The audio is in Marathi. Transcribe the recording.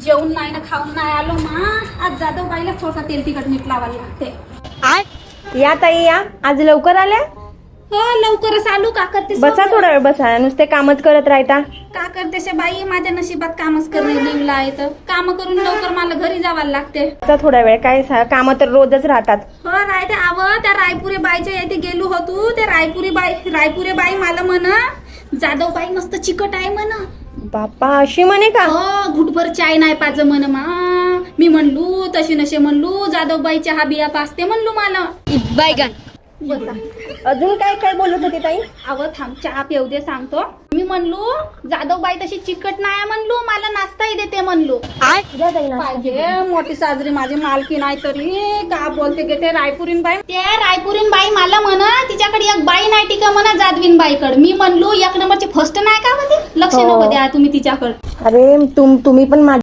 जेवून नाही ना खाऊन नाही आलो मा आज जाधव बाईला थोडासा तेल तिखट मीठ लावायला लागते. या ताई या. आज लवकर आल्या? हो लवकरच आलो का करते बसा थोडा वेळ बसा. नुसते कामच करत राहता. का करते शे बाई? माझ्या नशिबात कामच करणे लिवला आहे तर. काम करून लवकर मला घरी जावं लागते. बसा थोडा वेळ. काय काम तर रोजच राहतात. हो राहते आव. त्या रायपुरे बाईच्या येथे गेलो होतो. त्या रायपुरी बाई रायपुरे बाई मला म्हण जाधव बाई मस्त चिकट आहे म्हण. बाप्पा अशी म्हणे का? हो घुटभर चाय नाही पाज म्हण मा. मी म्हणलू तशी नसे म्हणलू जाधवबाई चहा बिया पाचते म्हणलू मला. बसा. अजून काय काय बोलत होती ताई? अव थांब चहा पिऊ दे सांगतो. मी म्हणलू जाधवबाई तशी चिकट नाही म्हणलू मला नाश्ताही देते म्हणलू. द्या ताई ना. पाहिजे मोठी साजरी माझी मालकी नाही तरी का बोलते गे ते रायपुरीन बाई? ते रायपुरीन बाई मला म्हणा तिच्याकडे बाई टिका म्हणा जादवीन बाईकडे. मी म्हणलो एक नंबरची फर्स्ट नाही का म्हणते लक्ष हो. नको द्या तुम्ही तिच्याकडे. अरे तुम तुम्ही पण माझ्या